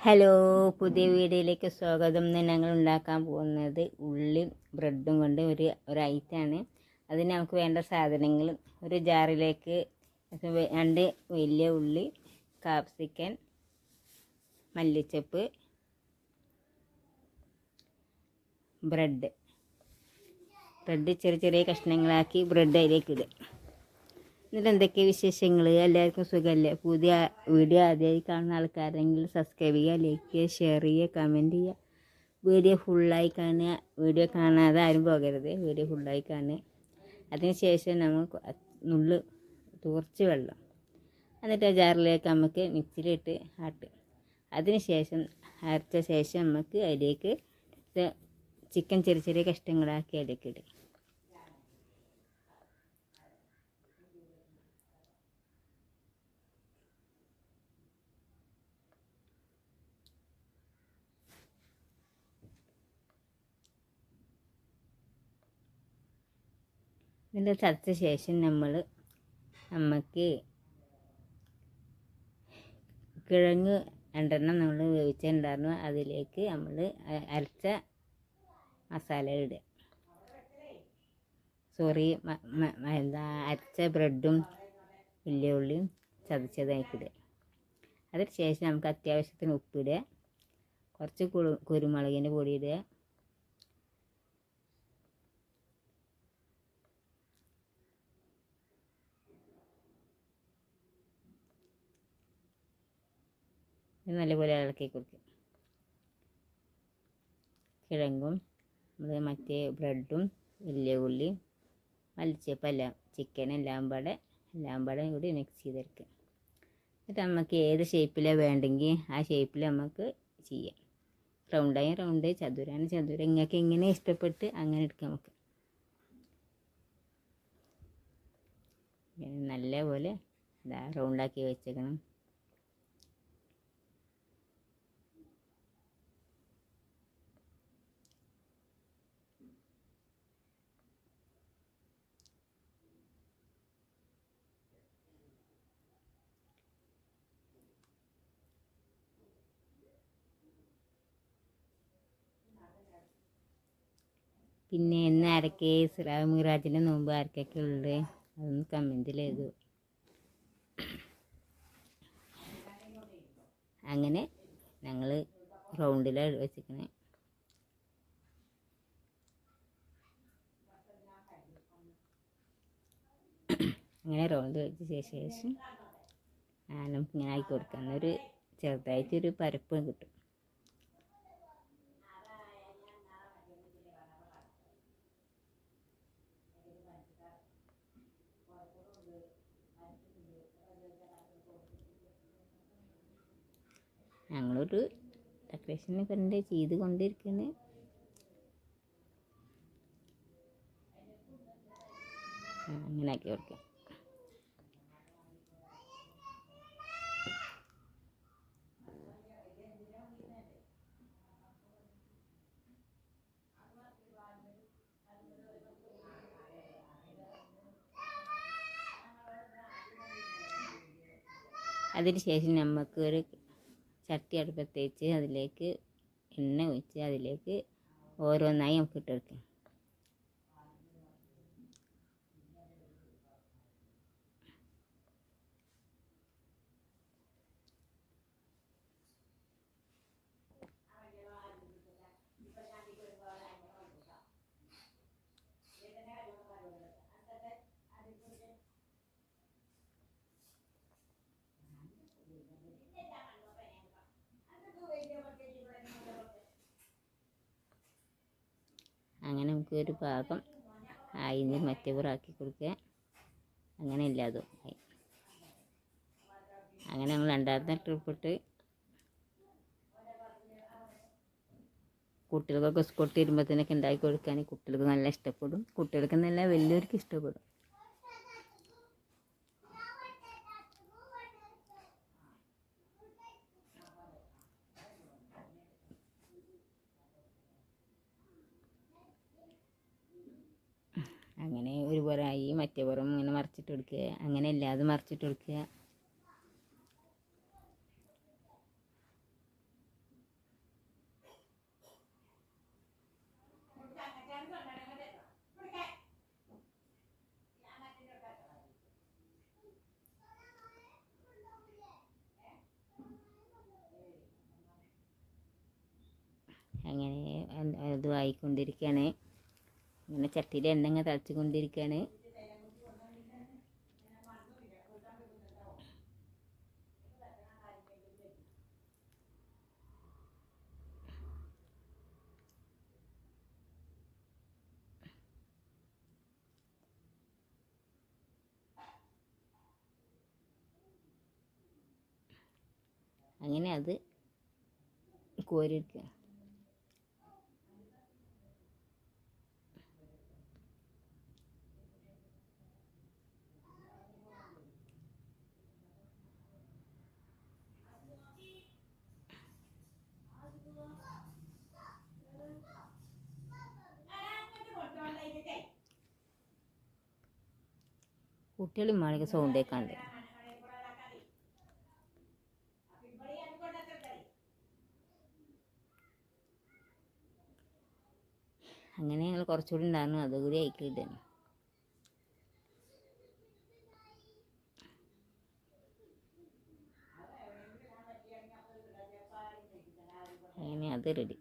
Hello പുതിയ വീഡിയോയിലേക്ക് സ്വാഗതം. ഇന്ന് ഞങ്ങൾ ഉണ്ടാക്കാൻ പോകുന്നത് ഉള്ളിയും ബ്രെഡും കൊണ്ട് ഒരു ഒരു ഐറ്റാണ് അതിന് നമുക്ക് വേണ്ട സാധനങ്ങൾ ഒരു ജാറിലേക്ക് രണ്ട് വലിയ ഉള്ളി കാപ്സിക്കൻ മല്ലിച്ചപ്പ് ബ്രെഡ്. ബ്രെഡ് ചെറിയ ചെറിയ കഷ്ണങ്ങളാക്കി ബ്രെഡ് അതിലേക്ക് ഇടുക. എന്നിട്ട് എന്തൊക്കെ വിശേഷങ്ങൾ എല്ലാവർക്കും സുഖമല്ലേ പുതിയ വീഡിയോ ആദ്യമായി കാണുന്ന ആൾക്കാരെങ്കിൽ സബ്സ്ക്രൈബ് ചെയ്യുക ലൈക്ക് ചെയ്യുക ഷെയർ ചെയ്യുക കമന്റ് ചെയ്യുക. വീഡിയോ ഫുള്ളായി കാണുക. വീഡിയോ കാണാതെ ആരും പോകരുത്. വീഡിയോ ഫുള്ളായി കാണുക. അതിന് ശേഷം നമുക്ക് നുള്ള് തുറച്ച് വെള്ളം. എന്നിട്ട് ആ ജാറിലേക്ക് നമുക്ക് മിക്സിയിലിട്ട് ആട്ടുക അതിന് ശേഷം അരച്ച ശേഷം നമുക്ക് അതിലേക്ക് ചിക്കൻ ചെറിയ ചെറിയ കഷ്ണങ്ങളാക്കി അതിലേക്ക് ഇടുക. ഇതിന്റെ ചതച്ച ശേഷം നമ്മൾ നമുക്ക് കിഴങ്ങ് രണ്ടെണ്ണം നമ്മൾ വേവിച്ചിട്ടുണ്ടായിരുന്നു അതിലേക്ക് നമ്മൾ അരച്ച മസാല ഇടുക സോറി എന്താ അരച്ച ബ്രെഡും വലിയ ഉള്ളിയും ചതച്ചതാക്കിയിടുക അതിന് ശേഷം നമുക്ക് അത്യാവശ്യത്തിന് ഉപ്പിടുക കുറച്ച് കുരുമുളകിന്റെ പൊടി ഇടുക നല്ലപോലെ ഇളക്കി കൊടുക്കും കിഴങ്ങും നമ്മൾ മറ്റേ ബ്രെഡും വലിയ ഉള്ളിയും മല്ലിച്ചപ്പം എല്ലാം ചിക്കൻ എല്ലാം പാടെ എല്ലാം പാടെ കൂടി മിക്സ് ചെയ്തെടുക്കുക. എന്നിട്ട് നമുക്ക് ഏത് ഷേപ്പിലാണ് വേണ്ടെങ്കിൽ ആ ഷേപ്പിൽ നമുക്ക് ചെയ്യാം. റൗണ്ടായി റൗണ്ട് ചതുരാണ് ചതുരം. ഇങ്ങൾക്ക് എങ്ങനെ ഇഷ്ടപ്പെട്ട് അങ്ങനെ എടുക്കാം നമുക്ക്. നല്ലപോലെ ഇതാ റൗണ്ടാക്കി വെച്ചേക്കണം. പിന്നെ ഇന്ന് ആരൊക്കെ ഇസ്ലാം മിറാജിന്റെ നോമ്പ് ആർക്കൊക്കെ ഉള്ളത് അതൊന്ന് കമന്റിൽ എഴുതൂ. അങ്ങനെ ഞങ്ങൾ റൗണ്ടിലാണ് വെച്ചിരിക്കുന്നത് അങ്ങനെ റൗണ്ട് വെച്ച ശേഷം ആ, നമുക്ക് ഇങ്ങനെ ആക്കി കൊടുക്കാം ഒരു ചെറുതായിട്ടൊരു പരപ്പും കിട്ടും. ഞങ്ങളൊരു ഡെക്കറേഷൻ കണ്ട് ചെയ്ത് കൊണ്ടിരിക്കുന്നത് അങ്ങനെ ആക്കി കൊടുക്കാം. അതിന് ശേഷം നമുക്ക് ഒരു ചട്ടി അടുപ്പത്ത് വെച്ച് അതിലേക്ക് എണ്ണ ഒഴിച്ച് അതിലേക്ക് ഓരോന്നായി നമുക്ക് ഇട്ട് അങ്ങനെ നമുക്ക് ഒരു ഭാഗം ആയിന്ന് മറ്റേ പുറാക്കി കൊടുക്കുക. അങ്ങനെ ഇല്ലാതും ആയി. അങ്ങനെ നമ്മൾ രണ്ടാമത്തെ ട്രിപ്പിട്ട് കുട്ടികൾക്കൊക്കെ സ്കൂളിൽ വരുമ്പോഴത്തേനൊക്കെ ഉണ്ടാക്കി കൊടുക്കാൻ കുട്ടികൾക്ക് നല്ല ഇഷ്ടപ്പെടും. കുട്ടികൾക്ക് നല്ല വലിയവർക്ക് ഇഷ്ടപ്പെടും. മറ്റേ പുറം ഇങ്ങനെ മറിച്ചിട്ട് കൊടുക്കുക. അങ്ങനെ അല്ലാതെ മറിച്ചിട്ട് കൊടുക്കുക. അങ്ങനെ ഇതും ആയിക്കൊണ്ടിരിക്കുകയാണ്. ഇങ്ങനെ ചട്ടിയിൽ എണ്ണങ്ങ തളിച്ചുകൊണ്ടിരിക്കുകയാണ്. അങ്ങനെ അത് കോരിയെടുക്കുക. കുട്ടികളും മാളിക സൗണ്ട് കേൾക്കാണ്ട് അങ്ങനെ ഞങ്ങൾ കുറച്ചുകൂടി ഉണ്ടായിരുന്നു. അതുകൂടി അയക്കിയിട്ടാണ് അങ്ങനെ അത് റെഡി